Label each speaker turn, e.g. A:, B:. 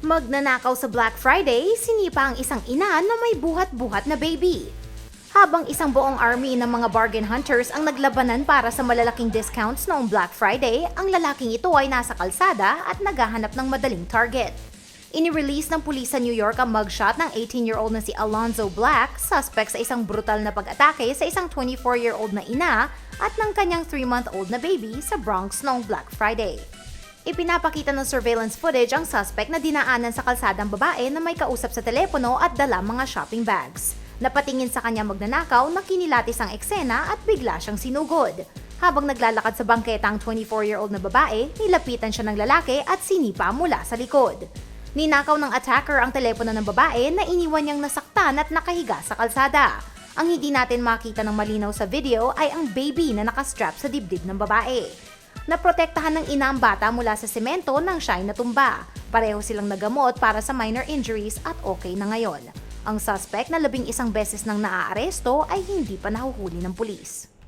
A: Magnanakaw sa Black Friday, sinipa ang isang ina na may buhat-buhat na baby. Habang isang buong army ng mga bargain hunters ang naglabanan para sa malalaking discounts noong Black Friday, ang lalaking ito ay nasa kalsada at naghahanap ng madaling target. Inirelease ng pulis sa New York ang mugshot ng 18-year-old na si Alonzo Black, suspect sa isang brutal na pag-atake sa isang 24-year-old na ina at ng kanyang 3-month-old na baby sa Bronx noong Black Friday. Ipinapakita ng surveillance footage ang suspect na dinaanan sa kalsadang babae na may kausap sa telepono at dala mga shopping bags. Napatingin sa kanya magnanakaw na kinilatis ang eksena at bigla siyang sinugod. Habang naglalakad sa bangketa ang 24-year-old na babae, nilapitan siya ng lalaki at sinipa mula sa likod. Ninakaw ng attacker ang telepono ng babae na iniwan niyang nasaktan at nakahiga sa kalsada. Ang hindi natin makita ng malinaw sa video ay ang baby na nakastrap sa dibdib ng babae. Naprotektahan ng ina ang bata mula sa semento nang siya ay natumba. Pareho silang nagamot para sa minor injuries at okay na ngayon. Ang suspect na labing isang beses nang naaaresto ay hindi pa nahuhuli ng pulis.